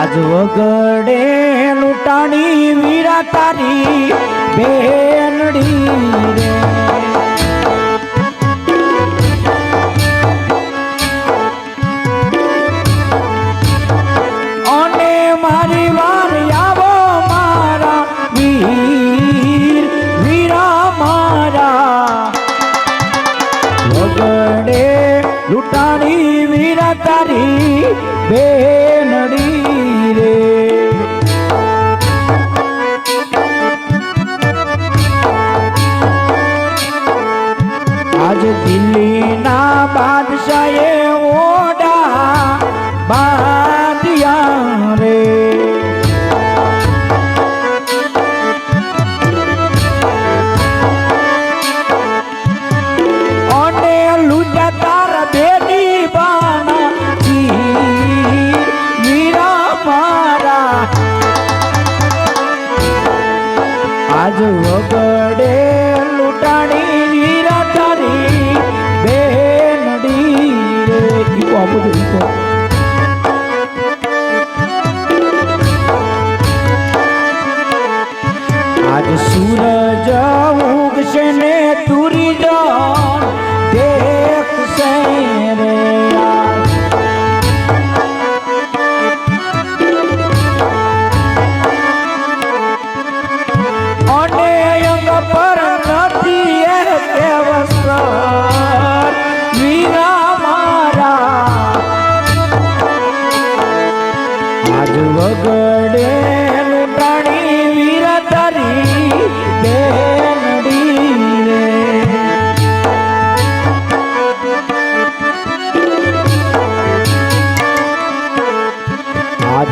આજ વગડે લૂંટાણી વીરા તારી બેનડી રે. અને મારી વાર આવો મારા વીર, વીરા મારા. વગડે લૂંટાણી વીરા તારી બેનડી દિલ્હીના બાદશાહે ઓડા બાંધ્યા રે. ને તુરી જાન દેખશે રે અને અંગ પર નથી એ દેવસર વીરા મારા. આજ વગડે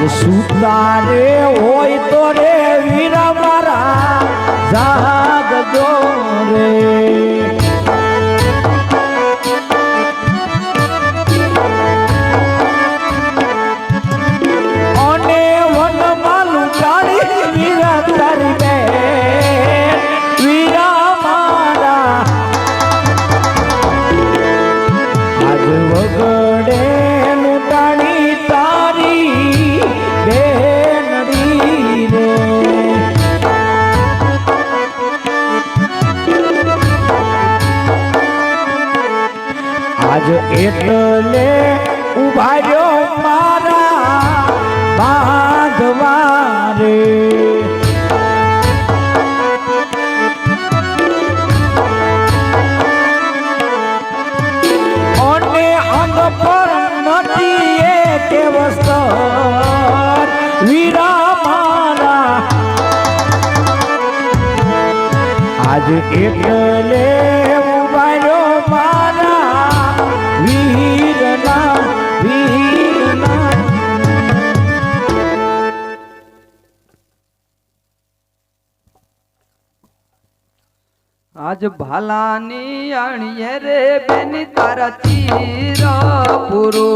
સુતા રે હોય તો રે વીરા મારા જાગજો રે. આજ એટલે ઊભા રહ્યો મારા બાંધવા રે આજ એટલે આજ ભાલાની અણીએ રે બેની તારા તીર પૂરો.